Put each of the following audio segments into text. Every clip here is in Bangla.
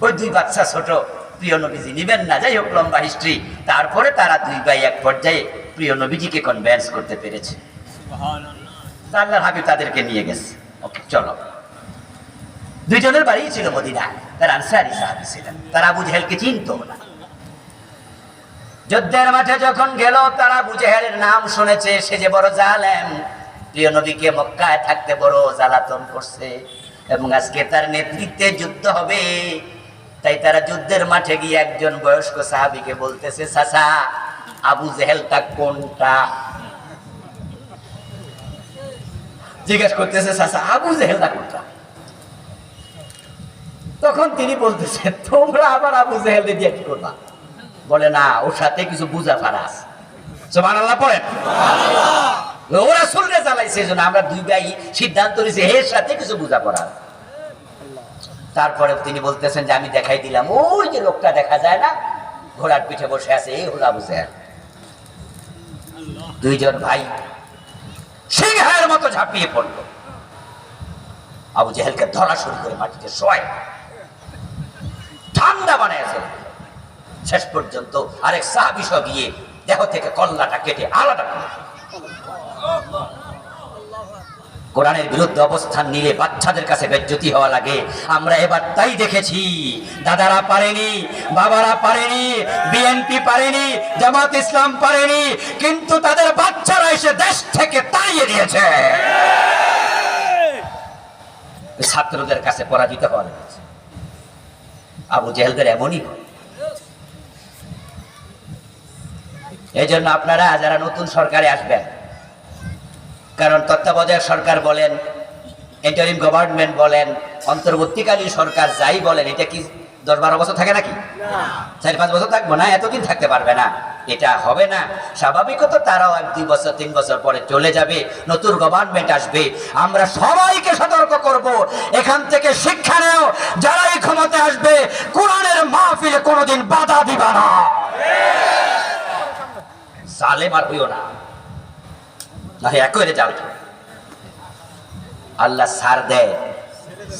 ওই দুই বাচ্চা ছোট প্রিয় নবীজি নিবেন না। যাই হোক লম্বা হিস্ট্রি তারপরে তারা দুই ভাই এক পর্যায়ে প্রিয় নবীজিকে কনভেন্স করতে পেরেছে। আল্লাহর হাবিব তাদেরকে নিয়ে গেছে। ওকে চলো। দুইজনের বাড়ি ছিল মদিনা তার আনসারি সাহাবি ছিলেন। তারা আবু জেহেলকে চিনতো না। যুদ্ধের মাঠে যখন গেল তারা আবু জেহেলের নাম শুনেছে। সে যে বড় জালেম। প্রিয় নবীকে মক্কায় থাকতে বড় জ্বালাতন করছে। এবং আজকে তার নেতৃত্বে যুদ্ধ হবে। তাই তারা যুদ্ধের মাঠে গিয়ে একজন বয়স্ক সাহাবিকে বলতেছে চাচা আবু জেহেলটা কোনটা? জিজ্ঞেস করতেছে চাচা আবু জেহেলটা কোনটা? তখন তিনি বলতেছে তোমরা আবার আবু জেহেল দিয়ে কি করবা? বলে না ওর সাথে কিছু বুঝা ফারা আছে। সুবহানাল্লাহ পড়েন। ওরা জ্বালাইছে জন্য আমরা দুই ভাই সিদ্ধান্ত নিয়েছি এর সাথে কিছু বুঝা পড়া আছে। তারপরে তিনি বলতেছেন যে, আমি দেখাই দিলাম। ওই যে লোকটা দেখা যায় না, ঘোড়ার পিঠে বসে আছে, এই হলো আবু দুইজন ভাই সিংহের মতো ঝাঁপিয়ে পড়ল। আবু জেহেলকে ধরা শুরু করে মাটিতে শোয় ঠান্ডা বানাইছে। শেষ পর্যন্ত আরেক সাহাবিস গিয়ে দেহ থেকে কল্লাটা কেটে আলাদা করে। কোরআনের বিরুদ্ধে অবস্থান নিলে বাচ্চাদের কাছে বেজ্জতি হওয়া লাগে। আমরা এবার তাই দেখেছি, দাদারা পারেনি, বাবারা পারেনি, বিএনপি পারেনি, জামাত ইসলাম পারেনি, কিন্তু তাদের বাচ্চারা এসে দেশ থেকে তাড়িয়ে দিয়েছে। ছাত্রদের কাছে পরাজিত হওয়া লেগেছে। আবু জেহেলদের এমনই হয়। এই জন্য আপনারা যারা নতুন সরকারে আসবেন কারণ তত্ত্বাবধায়ক সরকার বলেন ইন্টারিম গভর্নমেন্ট বলেন অন্তর্বর্তীকালীন সরকার যাই বলেন এটা কি দশ বারো বছর থাকে নাকি? চার পাঁচ বছর থাকব না এতদিন থাকতে পারবে না। এটা হবে না। স্বাভাবিক স্বাভাবিকত তারাও এক দুই বছর তিন বছর পরে চলে যাবে নতুন গভর্নমেন্ট আসবে। আমরা সবাইকে সতর্ক করব। এখান থেকে শিক্ষা নেও। যারাই ক্ষমতা আসবে কোরআনের মাহফিলে কোনোদিন বাধা দিবা না। সালেম আর হইও না। না এক করে যাও আল্লাহ সার দেয়,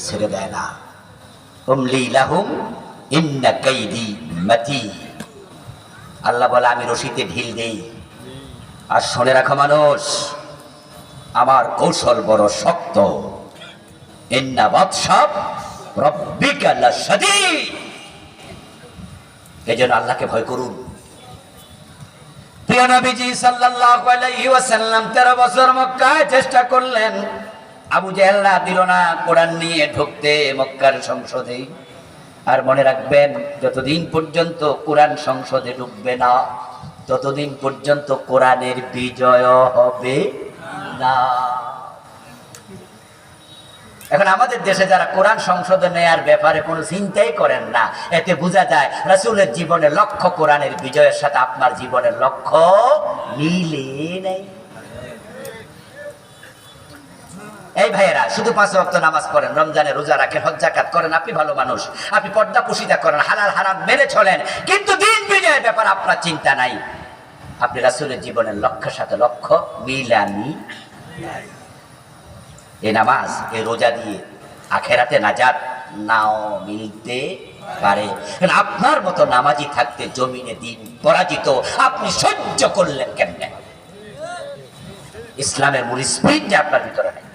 ছেড়ে দেয় না। উমলি লাহুম ইন্না কাইদি মাতি। আল্লাহ বলে, আমি রশিতে ঢিল দেই। আর শোনে রাখো মানুষ, আমার কৌশল বড় শক্ত। ইন্না বাদশাব রব্বিকা লাশাদীদ। এজন্য আল্লাহকে ভয় করুন। প্রিয় নবীজি সাল্লাল্লাহু আলাইহি ওয়াসাল্লাম 13 বছর মক্কায় চেষ্টা করলেন। আবু দিল না কোরআন নিয়ে ঢুকতে মক্কার সংসদে। আর মনে রাখবেন, যতদিন পর্যন্ত কোরআন সংসদে ঢুকবে না, ততদিন পর্যন্ত কোরআনের বিজয় হবে না। এখন আমাদের দেশে যারা কোরআন সংসদে নেয়ার ব্যাপারে কোনো চিন্তাই করেন না, এতে বোঝা যায় রাসূলের জীবনের লক্ষ্য কোরআনের বিজয়ের সাথে আপনার জীবনের লক্ষ্য মিলে নেই। এই ভাইয়েরা, শুধু পাঁচ ওয়াক্ত নামাজ পড়েন, রমজানে রোজা রাখেন, হজ, জাকাত করেন, আপনি ভালো মানুষ, আপনি পর্দা পুশিদা করেন, হালাল, হারাম মেনে চলেন, কিন্তু দিন বিজয়ের ব্যাপার আপনার চিন্তা নাই। আপনি রাসূলের জীবনের লক্ষ্যের সাথে লক্ষ্য মিলানি। এই নামাজ, এ রোজা দিয়ে আখেরাতে নাজাত নাও মিলতে পারে। আপনার মতো নামাজি থাকতে জমিনে দিন পরাজিত, আপনি সহ্য করলেন কেমনে? ইসলামের মূল যে আপনার ভিতরে নেই।